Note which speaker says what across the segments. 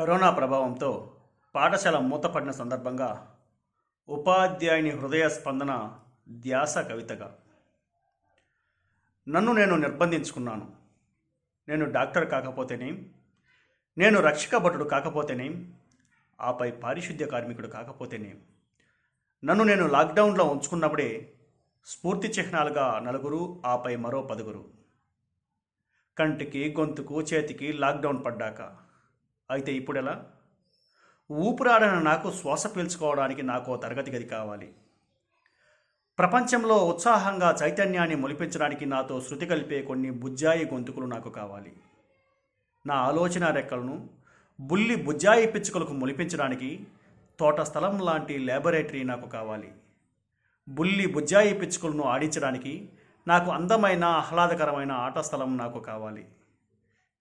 Speaker 1: Corona ప్రభావంతో పాఠశాల మూతపడిన సందర్భంగా ఉపాధ్యాయుని హృదయ స్పందన ధ్యాస కవితగా. నన్ను నేను నిర్బంధించుకున్నాను. నేను డాక్టర్ కాకపోతేనేం నేను రక్షక భటుడు కాకపోతేనేం ఆపై పారిశుద్ధ్య కార్మికుడు కాకపోతేనేం నన్ను నేను లాక్డౌన్లో ఉంచుకున్నప్పుడే స్ఫూర్తి చిహ్నాలుగా నలుగురు ఆపై మరో పదుగురు. కంటికి గొంతుకు చేతికి లాక్డౌన్ పడ్డాక అయితే ఇప్పుడెలా? ఊపిరాడన నాకు శ్వాస పీల్చుకోవడానికి నాకు తరగతి గది కావాలి. ప్రపంచంలో ఉత్సాహంగా చైతన్యాన్ని మొలిపించడానికి నాతో శృతి కలిపే కొన్ని బుజ్జాయి గొంతుకులు నాకు కావాలి. నా ఆలోచన రెక్కలను బుల్లి బుజ్జాయి పిచ్చుకలకు మొలిపించడానికి తోట స్థలం లాంటి ల్యాబొరేటరీ నాకు కావాలి. బుల్లి బుజ్జాయి పిచ్చుకలను ఆడించడానికి నాకు అందమైన ఆహ్లాదకరమైన ఆట స్థలం నాకు కావాలి.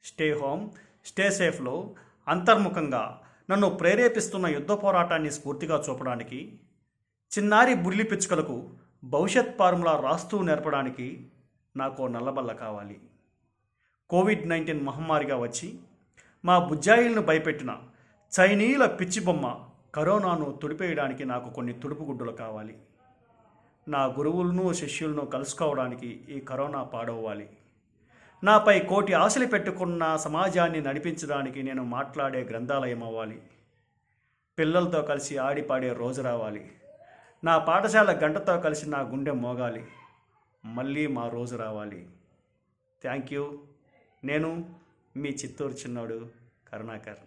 Speaker 1: స్టే హోమ్ స్టే సేఫ్లో అంతర్ముఖంగా నన్ను ప్రేరేపిస్తున్న యుద్ధ పోరాటాన్ని స్ఫూర్తిగా చూపడానికి చిన్నారి బుల్లి పిచ్చుకలకు భవిష్యత్ ఫార్ములా రాస్తూ నేర్పడానికి నాకు నల్లబల్ల కావాలి. కోవిడ్ నైన్టీన్ మహమ్మారిగా వచ్చి మా బుజ్జాయిలను భయపెట్టిన చైనీయుల పిచ్చి బొమ్మ కరోనాను తుడిపేయడానికి నాకు కొన్ని తుడుపుగుడ్డులు కావాలి. నా గురువులను శిష్యులను కలుసుకోవడానికి ఈ కరోనా పాడవ్వాలి. నాపై కోటి ఆశలు పెట్టుకున్న సమాజాన్ని నడిపించడానికి నేను మాట్లాడే గ్రంథాలయం అవ్వాలి. పిల్లలతో కలిసి ఆడిపాడే రోజు రావాలి. నా పాఠశాల గంటతో కలిసి నా గుండె మోగాలి. మళ్ళీ మా రోజు రావాలి. Thank you. నేను మీ చిత్తూరు చిన్నోడు కరుణాకర్.